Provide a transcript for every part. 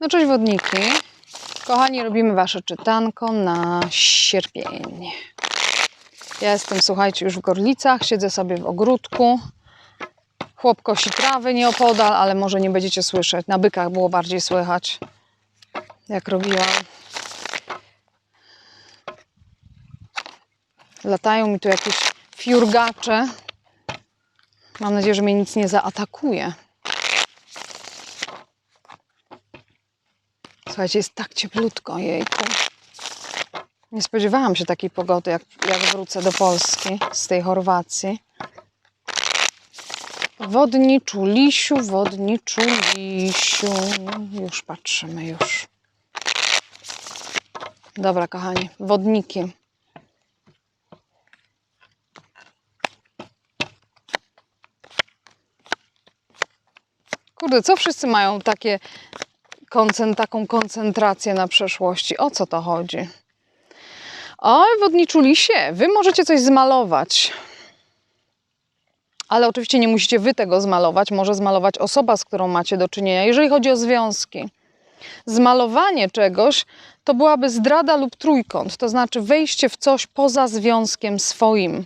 No cześć wodniki. Kochani, robimy wasze czytanko na sierpień. Ja jestem, słuchajcie, już w Gorlicach, siedzę sobie w ogródku. Chłop kosi trawy nieopodal, ale może nie będziecie słyszeć. Na bykach było bardziej słychać, jak robiłam. Latają mi tu jakieś fiurgacze. Mam nadzieję, że mnie nic nie zaatakuje. Słuchajcie, jest tak cieplutko, jejku. Nie spodziewałam się takiej pogody, jak, jak wrócę do Polski z tej Chorwacji. Wodniczu, lisiu, wodniczu, lisiu. Już patrzymy, już. Dobra, kochani, wodniki. Kurde, co wszyscy mają takie koncen, taką koncentrację na przeszłości? O co to chodzi? Oj, wodniczu lisie, wy możecie coś zmalować. Ale oczywiście nie musicie wy tego zmalować, może zmalować osoba, z którą macie do czynienia, jeżeli chodzi o związki. Zmalowanie czegoś to byłaby zdrada lub trójkąt, to znaczy wejście w coś poza związkiem swoim.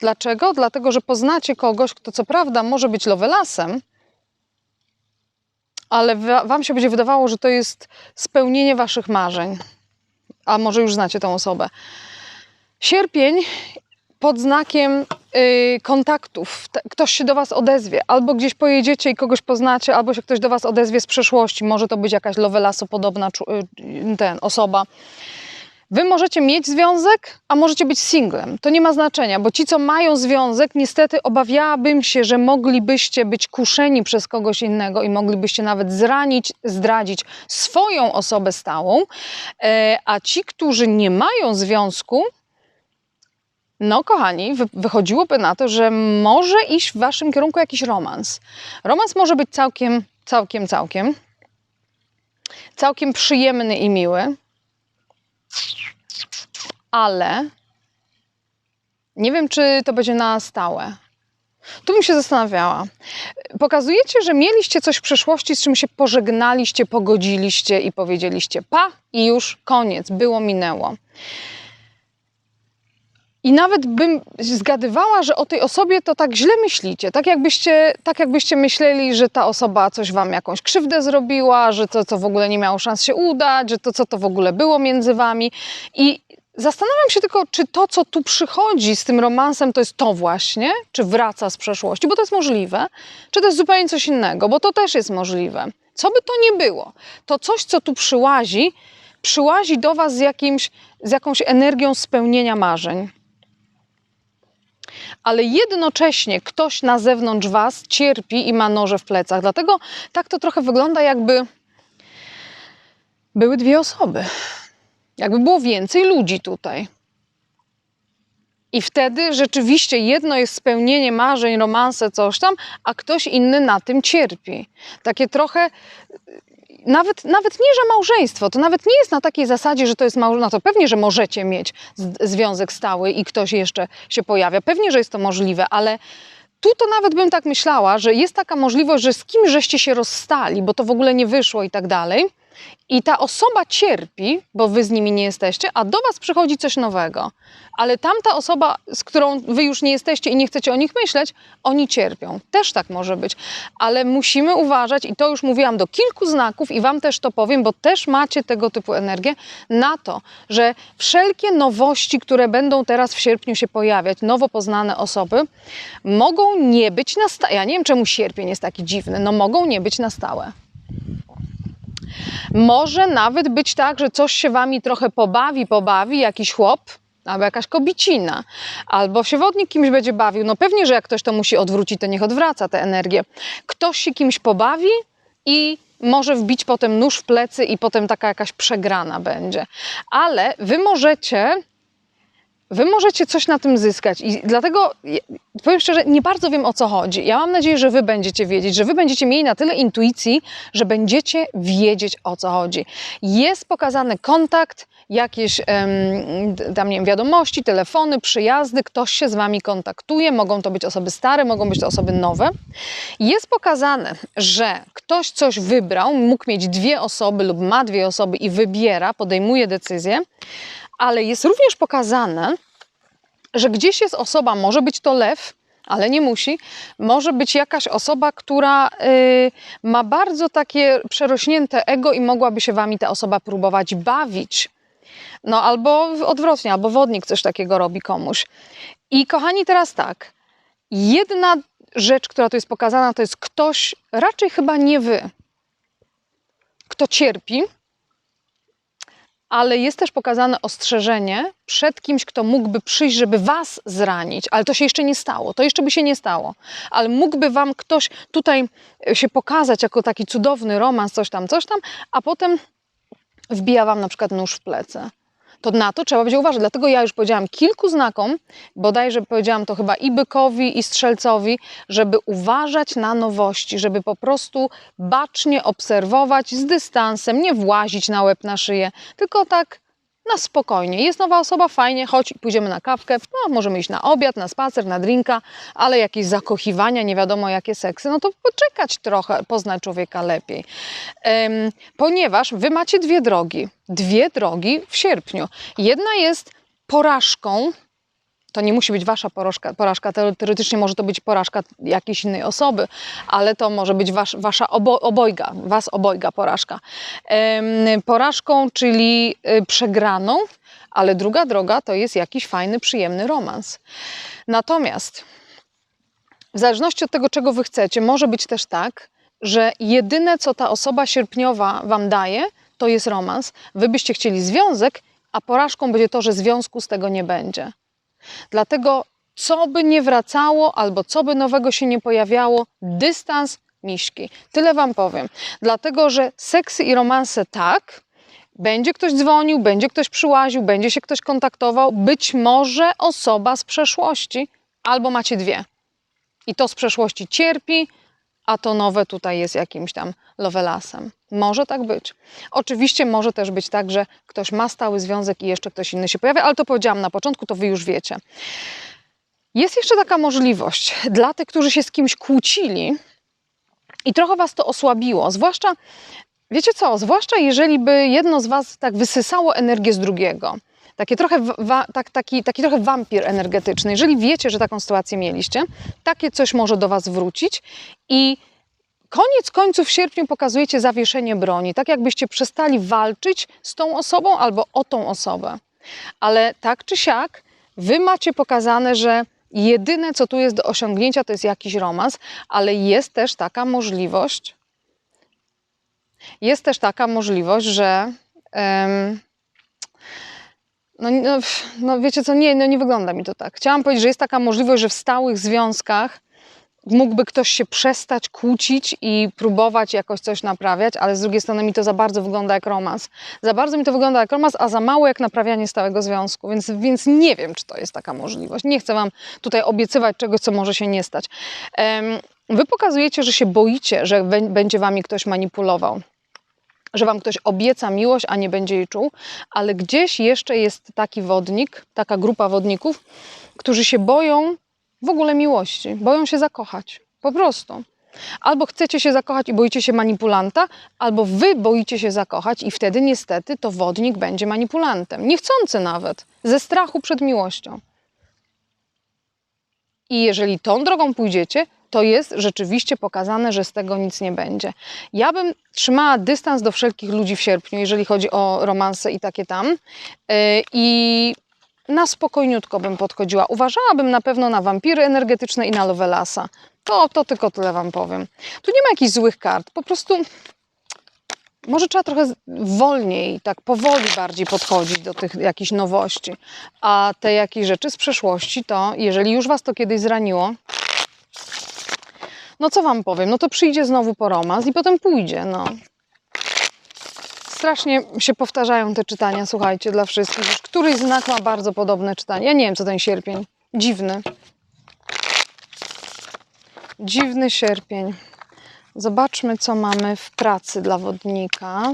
Dlaczego? Dlatego, że poznacie kogoś, kto co prawda może być lovelasem, ale wa- wam się będzie wydawało, że to jest spełnienie waszych marzeń. A może już znacie tą osobę. Sierpień pod znakiem y, kontaktów. Ktoś się do Was odezwie, albo gdzieś pojedziecie i kogoś poznacie, albo się ktoś do Was odezwie z przeszłości. Może to być jakaś lovelasu podobna czu- y, ten, osoba. Wy możecie mieć związek, a możecie być singlem. To nie ma znaczenia, bo ci, co mają związek, niestety obawiałabym się, że moglibyście być kuszeni przez kogoś innego i moglibyście nawet zranić, zdradzić swoją osobę stałą, e, a ci, którzy nie mają związku, no, kochani, wy, wychodziłoby na to, że może iść w waszym kierunku jakiś romans. Romans może być całkiem, całkiem, całkiem, całkiem przyjemny i miły, ale nie wiem, czy to będzie na stałe. Tu bym się zastanawiała. Pokazujecie, że mieliście coś w przeszłości, z czym się pożegnaliście, pogodziliście i powiedzieliście pa i już koniec, było, minęło. I nawet bym zgadywała, że o tej osobie to tak źle myślicie. Tak jakbyście, tak jakbyście myśleli, że ta osoba coś wam jakąś krzywdę zrobiła, że to, co w ogóle nie miało szans się udać, że to, co to w ogóle było między wami. I zastanawiam się tylko, czy to, co tu przychodzi z tym romansem, to jest to właśnie, czy wraca z przeszłości, bo to jest możliwe, czy to jest zupełnie coś innego, bo to też jest możliwe. Co by to nie było, to coś, co tu przyłazi, przyłazi do was z, jakimś, z jakąś energią spełnienia marzeń ale jednocześnie ktoś na zewnątrz was cierpi i ma noże w plecach. Dlatego tak to trochę wygląda, jakby były dwie osoby. Jakby było więcej ludzi tutaj. I wtedy rzeczywiście jedno jest spełnienie marzeń, romanse, coś tam, a ktoś inny na tym cierpi. Takie trochę nawet, nawet nie, że małżeństwo, to nawet nie jest na takiej zasadzie, że to jest małżeństwo. No to pewnie, że możecie mieć związek stały i ktoś jeszcze się pojawia. Pewnie, że jest to możliwe, ale tu to nawet bym tak myślała, że jest taka możliwość, że z kimś żeście się rozstali, bo to w ogóle nie wyszło i tak dalej. I ta osoba cierpi, bo wy z nimi nie jesteście, a do was przychodzi coś nowego. Ale tamta osoba, z którą wy już nie jesteście i nie chcecie o nich myśleć, oni cierpią. Też tak może być. Ale musimy uważać, i to już mówiłam do kilku znaków, i wam też to powiem, bo też macie tego typu energię, na to, że wszelkie nowości, które będą teraz w sierpniu się pojawiać, nowo poznane osoby, mogą nie być na stałe. Ja nie wiem, czemu sierpień jest taki dziwny. No, mogą nie być na stałe. Może nawet być tak, że coś się wami trochę pobawi, pobawi, jakiś chłop, albo jakaś kobicina, albo się wodnik kimś będzie bawił. No pewnie, że jak ktoś to musi odwrócić, to niech odwraca tę energię. Ktoś się kimś pobawi i może wbić potem nóż w plecy i potem taka jakaś przegrana będzie. Ale wy możecie Wy możecie coś na tym zyskać i dlatego powiem szczerze, nie bardzo wiem o co chodzi. Ja mam nadzieję, że Wy będziecie wiedzieć, że Wy będziecie mieli na tyle intuicji, że będziecie wiedzieć o co chodzi. Jest pokazany kontakt, jakieś d- tam nie wiem, wiadomości, telefony, przyjazdy, ktoś się z Wami kontaktuje, mogą to być osoby stare, mogą być to osoby nowe. Jest pokazane, że ktoś coś wybrał, mógł mieć dwie osoby lub ma dwie osoby i wybiera, podejmuje decyzję, ale jest również pokazane, że gdzieś jest osoba, może być to lew, ale nie musi, może być jakaś osoba, która y, ma bardzo takie przerośnięte ego i mogłaby się wami ta osoba próbować bawić. No albo odwrotnie, albo wodnik coś takiego robi komuś. I kochani, teraz tak. Jedna rzecz, która tu jest pokazana, to jest ktoś, raczej chyba nie wy, kto cierpi, ale jest też pokazane ostrzeżenie przed kimś, kto mógłby przyjść, żeby was zranić, ale to się jeszcze nie stało, to jeszcze by się nie stało, ale mógłby wam ktoś tutaj e, się pokazać jako taki cudowny romans, coś tam, coś tam, a potem wbija wam na przykład nóż w plecy. To na to trzeba będzie uważać. Dlatego ja już powiedziałam kilku znakom, bodajże powiedziałam to chyba i bykowi, i strzelcowi, żeby uważać na nowości, żeby po prostu bacznie obserwować z dystansem, nie włazić na łeb, na szyję, tylko tak na spokojnie. Jest nowa osoba, fajnie, chodź, pójdziemy na kawkę, no, możemy iść na obiad, na spacer, na drinka, ale jakieś zakochiwania, nie wiadomo jakie seksy, no to poczekać trochę, poznać człowieka lepiej. Em, ponieważ wy macie dwie drogi, dwie drogi w sierpniu. Jedna jest porażką, to nie musi być wasza porażka, porażka, teoretycznie może to być porażka jakiejś innej osoby, ale to może być wasz, wasza obo, obojga, was obojga porażka. Porażką, czyli y, przegraną, ale druga droga to jest jakiś fajny, przyjemny romans. Natomiast w zależności od tego, czego wy chcecie, może być też tak, że jedyne, co ta osoba sierpniowa wam daje, to jest romans. Wy byście chcieli związek, a porażką będzie to, że związku z tego nie będzie. Dlatego, co by nie wracało, albo co by nowego się nie pojawiało, dystans miśki. Tyle Wam powiem. Dlatego, że seksy i romanse tak, będzie ktoś dzwonił, będzie ktoś przyłaził, będzie się ktoś kontaktował, być może osoba z przeszłości, albo macie dwie. I to z przeszłości cierpi, a to nowe tutaj jest jakimś tam lovelasem. Może tak być. Oczywiście może też być tak, że ktoś ma stały związek i jeszcze ktoś inny się pojawia, ale to powiedziałam na początku, to wy już wiecie. Jest jeszcze taka możliwość dla tych, którzy się z kimś kłócili i trochę was to osłabiło, zwłaszcza, wiecie co, zwłaszcza jeżeli by jedno z was tak wysysało energię z drugiego. Takie trochę wa, tak, taki, taki trochę wampir energetyczny. Jeżeli wiecie, że taką sytuację mieliście, takie coś może do was wrócić i koniec końców w sierpniu pokazujecie zawieszenie broni, tak jakbyście przestali walczyć z tą osobą albo o tą osobę. Ale tak czy siak, wy macie pokazane, że jedyne co tu jest do osiągnięcia to jest jakiś romans, ale jest też taka możliwość, jest też taka możliwość, że no, no, no wiecie co, nie, no nie wygląda mi to tak. Chciałam powiedzieć, że jest taka możliwość, że w stałych związkach mógłby ktoś się przestać kłócić i próbować jakoś coś naprawiać, ale z drugiej strony mi to za bardzo wygląda jak romans. Za bardzo mi to wygląda jak romans, a za mało jak naprawianie stałego związku, więc, więc nie wiem, czy to jest taka możliwość. Nie chcę Wam tutaj obiecywać czegoś, co może się nie stać. Wy pokazujecie, że się boicie, że bę- będzie Wami ktoś manipulował że wam ktoś obieca miłość, a nie będzie jej czuł, ale gdzieś jeszcze jest taki wodnik, taka grupa wodników, którzy się boją w ogóle miłości, boją się zakochać. Po prostu. Albo chcecie się zakochać i boicie się manipulanta, albo wy boicie się zakochać i wtedy niestety to wodnik będzie manipulantem. Niechcący nawet, ze strachu przed miłością. I jeżeli tą drogą pójdziecie, to jest rzeczywiście pokazane, że z tego nic nie będzie. Ja bym trzymała dystans do wszelkich ludzi w sierpniu, jeżeli chodzi o romanse i takie tam. Yy, I na spokojniutko bym podchodziła. Uważałabym na pewno na wampiry energetyczne i na Lovelasa. To, to tylko tyle Wam powiem. Tu nie ma jakichś złych kart. Po prostu może trzeba trochę wolniej, tak powoli bardziej podchodzić do tych jakichś nowości. A te jakieś rzeczy z przeszłości, to jeżeli już Was to kiedyś zraniło, no co Wam powiem, no to przyjdzie znowu po romans i potem pójdzie, no. strasznie się powtarzają te czytania, słuchajcie, dla wszystkich. Któryś znak ma bardzo podobne czytanie. Ja nie wiem, co ten sierpień. Dziwny. Dziwny sierpień. Zobaczmy, co mamy w pracy dla wodnika.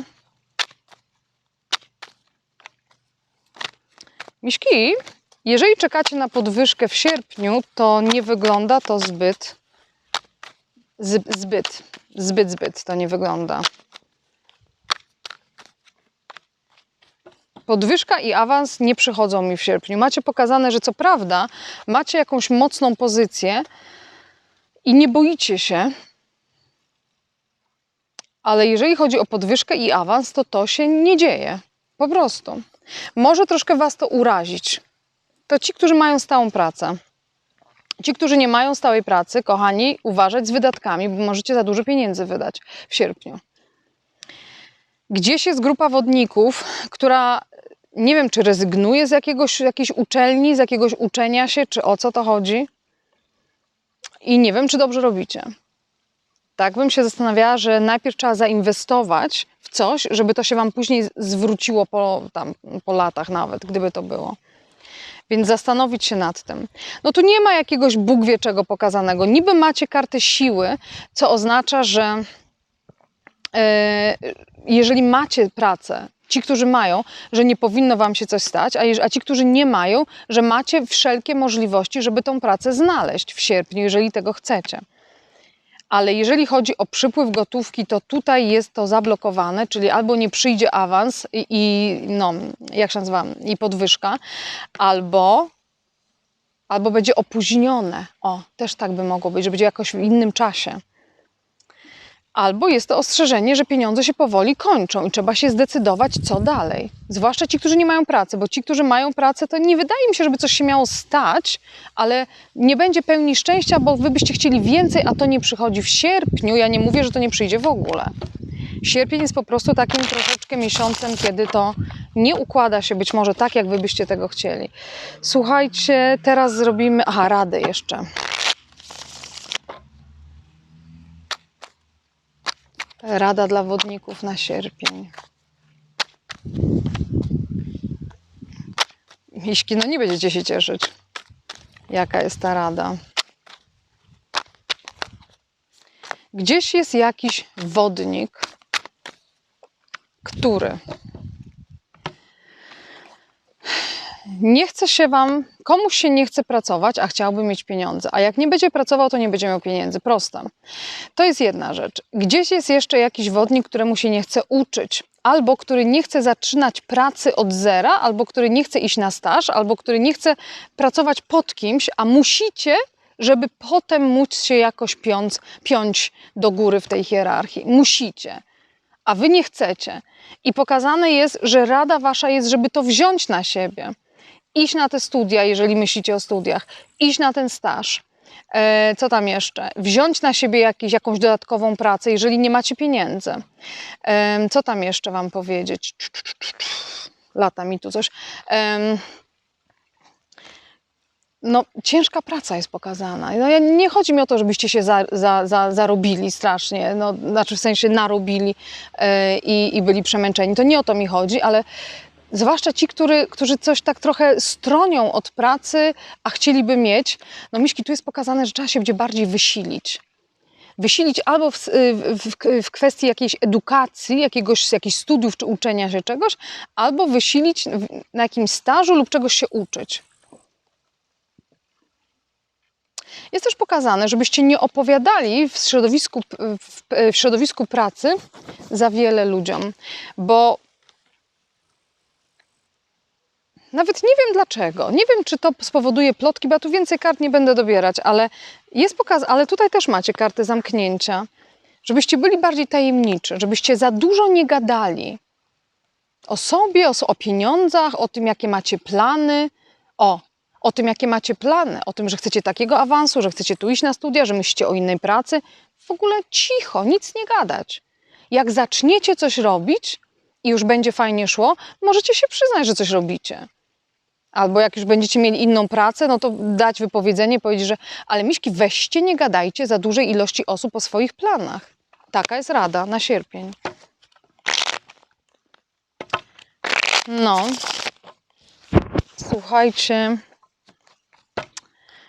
Miśki, jeżeli czekacie na podwyżkę w sierpniu, to nie wygląda to zbyt, zbyt, zbyt, zbyt, to nie wygląda. Podwyżka i awans nie przychodzą mi w sierpniu. Macie pokazane, że co prawda macie jakąś mocną pozycję i nie boicie się, ale jeżeli chodzi o podwyżkę i awans, to to się nie dzieje. Po prostu. Może troszkę Was to urazić. To ci, którzy mają stałą pracę. Ci, którzy nie mają stałej pracy, kochani, uważać z wydatkami, bo możecie za dużo pieniędzy wydać w sierpniu. Gdzieś jest grupa wodników, która nie wiem, czy rezygnuje z jakiegoś, jakiejś uczelni, z jakiegoś uczenia się, czy o co to chodzi. I nie wiem, czy dobrze robicie. Tak bym się zastanawiała, że najpierw trzeba zainwestować w coś, żeby to się Wam później zwróciło po, tam, po latach nawet, gdyby to było. Więc zastanowić się nad tym. No tu nie ma jakiegoś Bóg wie czego pokazanego. Niby macie kartę siły, co oznacza, że e, jeżeli macie pracę, ci, którzy mają, że nie powinno Wam się coś stać, a, jeż- a ci, którzy nie mają, że macie wszelkie możliwości, żeby tą pracę znaleźć w sierpniu, jeżeli tego chcecie. Ale jeżeli chodzi o przypływ gotówki, to tutaj jest to zablokowane, czyli albo nie przyjdzie awans i, i no, jak się nazywa, i podwyżka, albo, albo będzie opóźnione. O, też tak by mogło być, że będzie jakoś w innym czasie. Albo jest to ostrzeżenie, że pieniądze się powoli kończą i trzeba się zdecydować, co dalej. Zwłaszcza ci, którzy nie mają pracy, bo ci, którzy mają pracę, to nie wydaje mi się, żeby coś się miało stać, ale nie będzie pełni szczęścia, bo wy byście chcieli więcej, a to nie przychodzi w sierpniu. Ja nie mówię, że to nie przyjdzie w ogóle. Sierpień jest po prostu takim troszeczkę miesiącem, kiedy to nie układa się być może tak, jak wy byście tego chcieli. Słuchajcie, teraz zrobimy. Aha, radę jeszcze. Rada dla wodników na sierpień. Miśki, no nie będziecie się cieszyć. Jaka jest ta rada? Gdzieś jest jakiś wodnik, który nie chce się wam, komuś się nie chce pracować, a chciałby mieć pieniądze. A jak nie będzie pracował, to nie będzie miał pieniędzy. Proste. To jest jedna rzecz. Gdzieś jest jeszcze jakiś wodnik, któremu się nie chce uczyć, albo który nie chce zaczynać pracy od zera, albo który nie chce iść na staż, albo który nie chce pracować pod kimś, a musicie, żeby potem móc się jakoś piąć do góry w tej hierarchii. Musicie. A wy nie chcecie. I pokazane jest, że rada wasza jest, żeby to wziąć na siebie. Iść na te studia, jeżeli myślicie o studiach, iść na ten staż. E, co tam jeszcze? Wziąć na siebie jakiś, jakąś dodatkową pracę, jeżeli nie macie pieniędzy. Em, co tam jeszcze Wam powiedzieć? Lata mi tu coś. Em, no, ciężka praca jest pokazana. No, nie chodzi mi o to, żebyście się za, za, za, zarobili strasznie, no, znaczy w sensie narobili e, i byli przemęczeni. To nie o to mi chodzi, ale zwłaszcza ci, który, którzy coś tak trochę stronią od pracy, a chcieliby mieć. No, Miśki, tu jest pokazane, że trzeba się będzie bardziej wysilić wysilić albo w, w, w kwestii jakiejś edukacji, jakiegoś, jakichś studiów czy uczenia się czegoś, albo wysilić na jakimś stażu lub czegoś się uczyć. Jest też pokazane, żebyście nie opowiadali w środowisku, w środowisku pracy za wiele ludziom, bo nawet nie wiem dlaczego. Nie wiem, czy to spowoduje plotki, bo ja tu więcej kart nie będę dobierać, ale jest pokaz, ale tutaj też macie karty zamknięcia, żebyście byli bardziej tajemniczy, żebyście za dużo nie gadali o sobie, o, o pieniądzach, o tym, jakie macie plany. O, o tym, jakie macie plany, o tym, że chcecie takiego awansu, że chcecie tu iść na studia, że myślicie o innej pracy. W ogóle cicho, nic nie gadać. Jak zaczniecie coś robić i już będzie fajnie szło, możecie się przyznać, że coś robicie. Albo jak już będziecie mieli inną pracę, no to dać wypowiedzenie, powiedzieć, że ale miśki, weźcie, nie gadajcie za dużej ilości osób o swoich planach. Taka jest rada na sierpień. No. Słuchajcie.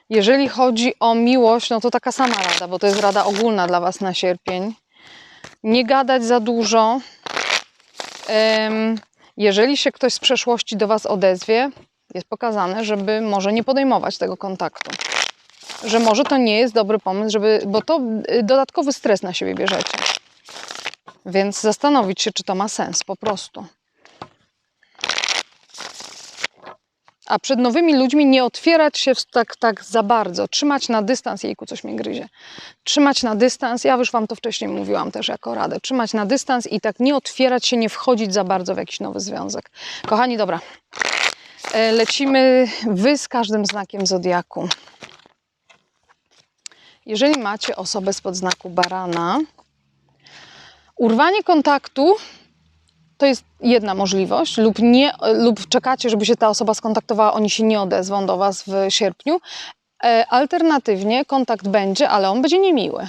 Jeżeli chodzi o miłość, no to taka sama rada, bo to jest rada ogólna dla Was na sierpień. Nie gadać za dużo. Em, Jeżeli się ktoś z przeszłości do Was odezwie, jest pokazane, żeby może nie podejmować tego kontaktu. Że może to nie jest dobry pomysł, żeby, bo to y, dodatkowy stres na siebie bierzecie. Więc zastanowić się, czy to ma sens po prostu. A przed nowymi ludźmi nie otwierać się tak, tak za bardzo, trzymać na dystans, jejku, coś mnie gryzie. Trzymać na dystans, ja już Wam to wcześniej mówiłam też jako radę, trzymać na dystans i tak nie otwierać się, nie wchodzić za bardzo w jakiś nowy związek. Kochani, dobra, lecimy Wy z każdym znakiem zodiaku. Jeżeli macie osobę spod znaku barana, urwanie kontaktu to jest jedna możliwość, lub, nie, lub czekacie, żeby się ta osoba skontaktowała, oni się nie odezwą do Was w sierpniu. E, Alternatywnie kontakt będzie, ale on będzie niemiły.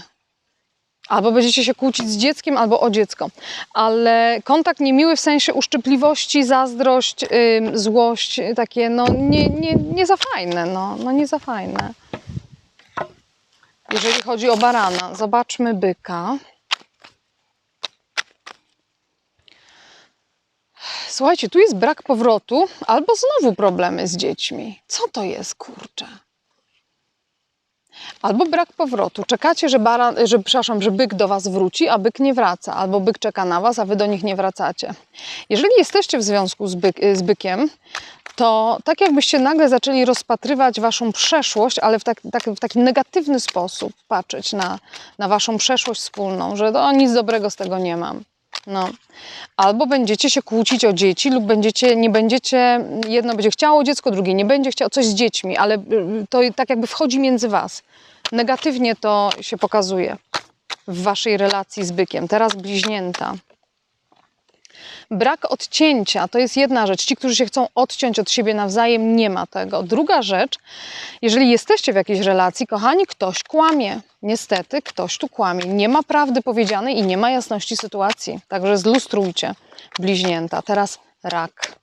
Albo będziecie się kłócić z dzieckiem, albo o dziecko. Ale kontakt niemiły w sensie uszczypliwości, zazdrość, ym, złość, y, takie no nie, nie, nie za fajne, no, no nie za fajne. Jeżeli chodzi o barana, zobaczmy byka. Słuchajcie, tu jest brak powrotu, albo znowu problemy z dziećmi. Co to jest, kurczę? Albo brak powrotu. Czekacie, że, baran, że, przepraszam, że byk do was wróci, a byk nie wraca. Albo byk czeka na was, a wy do nich nie wracacie. Jeżeli jesteście w związku z, byk, z bykiem, to tak jakbyście nagle zaczęli rozpatrywać waszą przeszłość, ale w, tak, tak, w taki negatywny sposób patrzeć na, na waszą przeszłość wspólną, że o, nic dobrego z tego nie mam. No. Albo będziecie się kłócić o dzieci, lub będziecie, nie będziecie, jedno będzie chciało dziecko, drugie nie będzie chciało, coś z dziećmi, ale y, to tak jakby wchodzi między was. Negatywnie to się pokazuje w waszej relacji z bykiem. Teraz bliźnięta. Brak odcięcia to jest jedna rzecz. Ci, którzy się chcą odciąć od siebie nawzajem, nie ma tego. Druga rzecz, jeżeli jesteście w jakiejś relacji, kochani, ktoś kłamie. Niestety, ktoś tu kłamie. Nie ma prawdy powiedzianej i nie ma jasności sytuacji. Także zlustrujcie bliźnięta. Teraz rak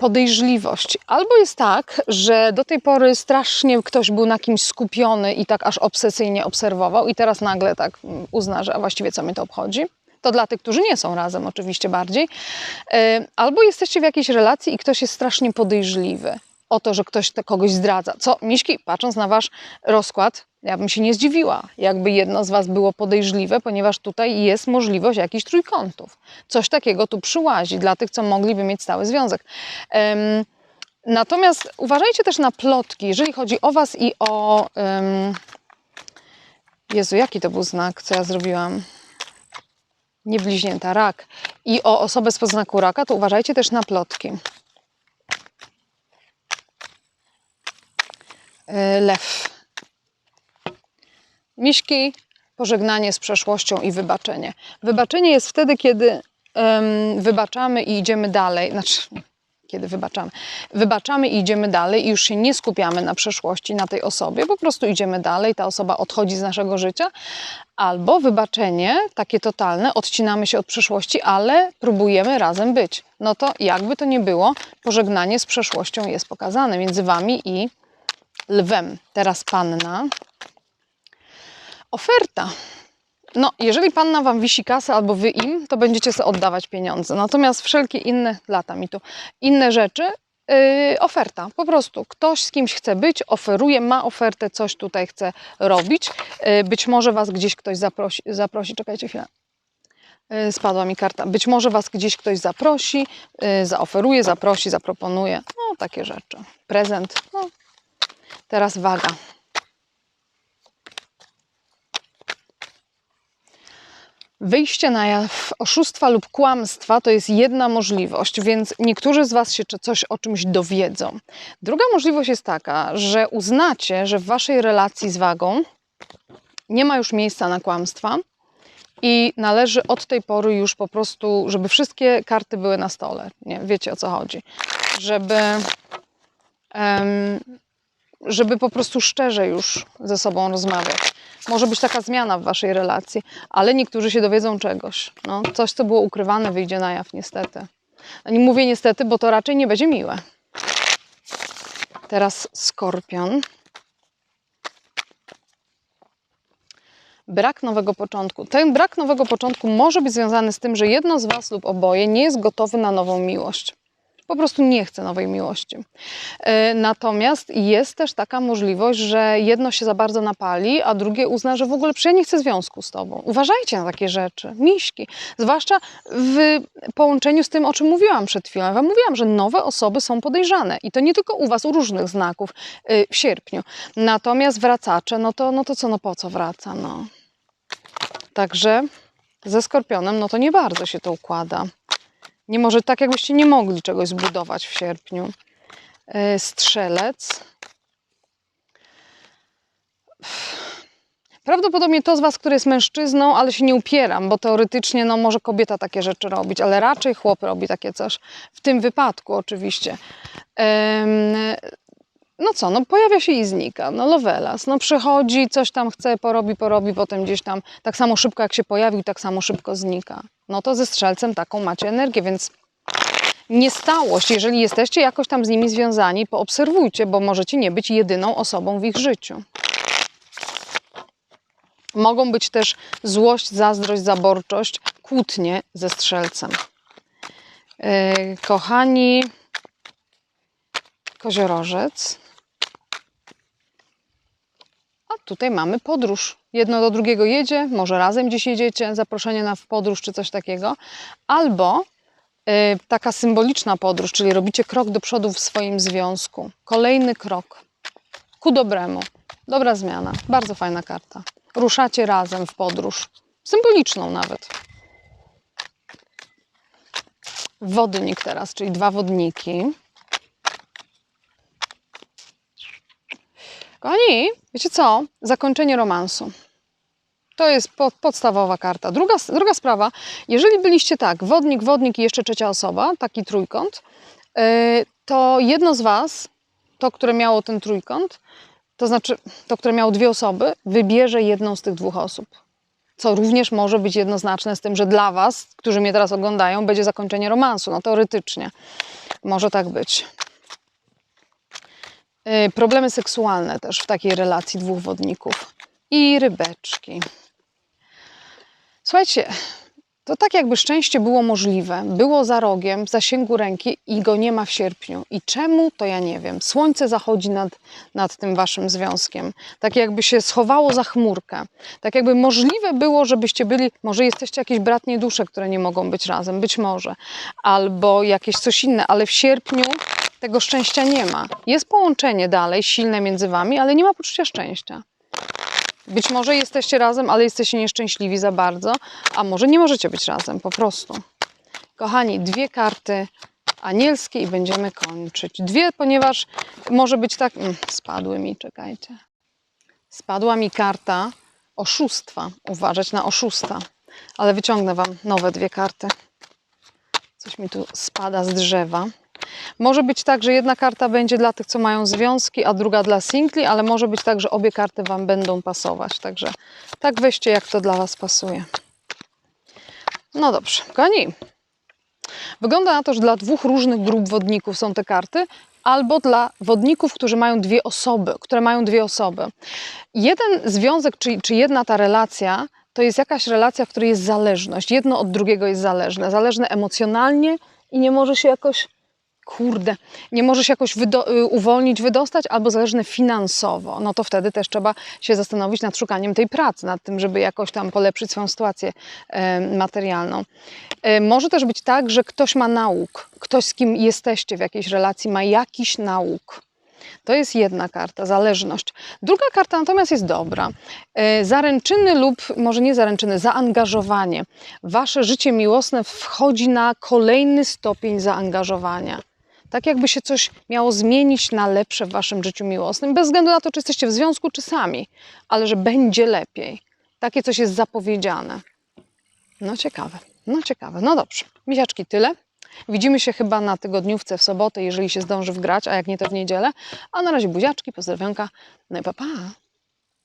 podejrzliwość. Albo jest tak, że do tej pory strasznie ktoś był na kimś skupiony i tak aż obsesyjnie obserwował, i teraz nagle tak mm, uzna, że właściwie co mnie to obchodzi. To dla tych, którzy nie są razem, oczywiście bardziej. E, Albo jesteście w jakiejś relacji i ktoś jest strasznie podejrzliwy o to, że ktoś kogoś zdradza. Co, Miśki, patrząc na wasz rozkład, ja bym się nie zdziwiła, jakby jedno z was było podejrzliwe, ponieważ tutaj jest możliwość jakichś trójkątów. Coś takiego tu przyłazi dla tych, co mogliby mieć stały związek. Em, natomiast uważajcie też na plotki, jeżeli chodzi o was i o... em, Jezu, jaki to był znak, co ja zrobiłam? Nie bliźnięta, rak. I o osobę z podznaku raka, to uważajcie też na plotki. E, Lew. Miśki, pożegnanie z przeszłością i wybaczenie. Wybaczenie jest wtedy, kiedy em, wybaczamy i idziemy dalej. Znaczy, kiedy wybaczamy. Wybaczamy i idziemy dalej i już się nie skupiamy na przeszłości, na tej osobie, po prostu idziemy dalej, ta osoba odchodzi z naszego życia. Albo wybaczenie, takie totalne, odcinamy się od przeszłości, ale próbujemy razem być. No to jakby to nie było, pożegnanie z przeszłością jest pokazane między wami i lwem. Teraz panna. Oferta. No, jeżeli panna wam wisi kasę albo wy im, to będziecie sobie oddawać pieniądze. Natomiast wszelkie inne, lata mi tu, inne rzeczy, yy, oferta. Po prostu ktoś z kimś chce być, oferuje, ma ofertę, coś tutaj chce robić. Yy, być może was gdzieś ktoś zaprosi, zaprosi czekajcie chwilę. Yy, Spadła mi karta. Być może was gdzieś ktoś zaprosi, yy, zaoferuje, zaprosi, zaproponuje. No, takie rzeczy. Prezent. No. Teraz waga. Wyjście na jaw oszustwa lub kłamstwa to jest jedna możliwość, więc niektórzy z Was się coś o czymś dowiedzą. Druga możliwość jest taka, że uznacie, że w Waszej relacji z wagą nie ma już miejsca na kłamstwa i należy od tej pory już po prostu, żeby wszystkie karty były na stole. Nie, wiecie o co chodzi. Żeby, em, żeby po prostu szczerze już ze sobą rozmawiać. Może być taka zmiana w waszej relacji, ale niektórzy się dowiedzą czegoś. No, coś, co było ukrywane, wyjdzie na jaw, niestety. Nie mówię niestety, bo to raczej nie będzie miłe. Teraz skorpion. Brak nowego początku. Ten brak nowego początku może być związany z tym, że jedno z Was lub oboje nie jest gotowy na nową miłość. Po prostu nie chce nowej miłości. E, Natomiast jest też taka możliwość, że jedno się za bardzo napali, a drugie uzna, że w ogóle przecież ja nie chcę związku z tobą. Uważajcie na takie rzeczy, miśki. Zwłaszcza w połączeniu z tym, o czym mówiłam przed chwilą. Ja wam mówiłam, że nowe osoby są podejrzane i to nie tylko u was, u różnych znaków y, w sierpniu. Natomiast wracacze, no to, no to co, no po co wraca, no. Także ze Skorpionem, no to nie bardzo się to układa. Nie może tak, jakbyście nie mogli czegoś zbudować w sierpniu. Yy, Strzelec. Prawdopodobnie to z Was, który jest mężczyzną, ale się nie upieram, bo teoretycznie no, może kobieta takie rzeczy robić, ale raczej chłop robi takie coś. W tym wypadku oczywiście. No co, no pojawia się i znika. No Lovelas, no przychodzi, coś tam chce, porobi, porobi, potem gdzieś tam tak samo szybko jak się pojawił, tak samo szybko znika. No to ze strzelcem taką macie energię, więc niestałość, jeżeli jesteście jakoś tam z nimi związani, poobserwujcie, bo możecie nie być jedyną osobą w ich życiu. Mogą być też złość, zazdrość, zaborczość, kłótnie ze strzelcem. Yy, kochani, koziorożec. A tutaj mamy podróż. Jedno do drugiego jedzie, może razem gdzieś jedziecie, zaproszenie na podróż czy coś takiego. Albo y, taka symboliczna podróż, czyli robicie krok do przodu w swoim związku. Kolejny krok ku dobremu. Dobra zmiana. Bardzo fajna karta. Ruszacie razem w podróż. Symboliczną nawet. Wodnik teraz, czyli dwa wodniki. Kochani, wiecie co? Zakończenie romansu. To jest pod, podstawowa karta. Druga, druga sprawa, jeżeli byliście tak, wodnik, wodnik i jeszcze trzecia osoba, taki trójkąt, yy, to jedno z Was, to, które miało ten trójkąt, to znaczy to, które miało dwie osoby, wybierze jedną z tych dwóch osób. Co również może być jednoznaczne z tym, że dla Was, którzy mnie teraz oglądają, będzie zakończenie romansu. No teoretycznie może tak być. Y, Problemy seksualne też w takiej relacji dwóch wodników. I rybeczki. Słuchajcie, to tak jakby szczęście było możliwe, było za rogiem, w zasięgu ręki i go nie ma w sierpniu. I czemu, to ja nie wiem. Słońce zachodzi nad, nad tym waszym związkiem. Tak jakby się schowało za chmurkę. Tak jakby możliwe było, żebyście byli, może jesteście jakieś bratnie dusze, które nie mogą być razem, być może. Albo jakieś coś inne, ale w sierpniu tego szczęścia nie ma. Jest połączenie dalej, silne między wami, ale nie ma poczucia szczęścia. Być może jesteście razem, ale jesteście nieszczęśliwi za bardzo, a może nie możecie być razem po prostu. Kochani, dwie karty anielskie i będziemy kończyć. Dwie, ponieważ może być tak. Mm, spadły mi, czekajcie. Spadła mi karta oszustwa. Uważać na oszusta. Ale wyciągnę Wam nowe dwie karty. Coś mi tu spada z drzewa. Może być tak, że jedna karta będzie dla tych, co mają związki, a druga dla singli, ale może być tak, że obie karty Wam będą pasować. Także tak weźcie, jak to dla Was pasuje. No dobrze, kochani. Wygląda na to, że dla dwóch różnych grup wodników są te karty, albo dla wodników, którzy mają dwie osoby, które mają dwie osoby. Jeden związek, czy, czy jedna ta relacja, to jest jakaś relacja, w której jest zależność. Jedno od drugiego jest zależne. Zależne emocjonalnie i nie może się jakoś kurde, nie może się jakoś wydo- y, uwolnić, wydostać, albo zależne finansowo, no to wtedy też trzeba się zastanowić nad szukaniem tej pracy, nad tym, żeby jakoś tam polepszyć swoją sytuację e, materialną. E, może też być tak, że ktoś ma nauk, ktoś z kim jesteście w jakiejś relacji ma jakiś nauk. To jest jedna karta, zależność. Druga karta natomiast jest dobra. E, Zaręczyny lub może nie zaręczyny, zaangażowanie. Wasze życie miłosne wchodzi na kolejny stopień zaangażowania. Tak jakby się coś miało zmienić na lepsze w waszym życiu miłosnym, bez względu na to, czy jesteście w związku, czy sami, ale że będzie lepiej. Takie coś jest zapowiedziane. No ciekawe, no ciekawe. No dobrze, misiaczki tyle. Widzimy się chyba na tygodniówce w sobotę, jeżeli się zdąży wgrać, a jak nie to w niedzielę. A na razie buziaczki, pozdrowionka, no i pa pa.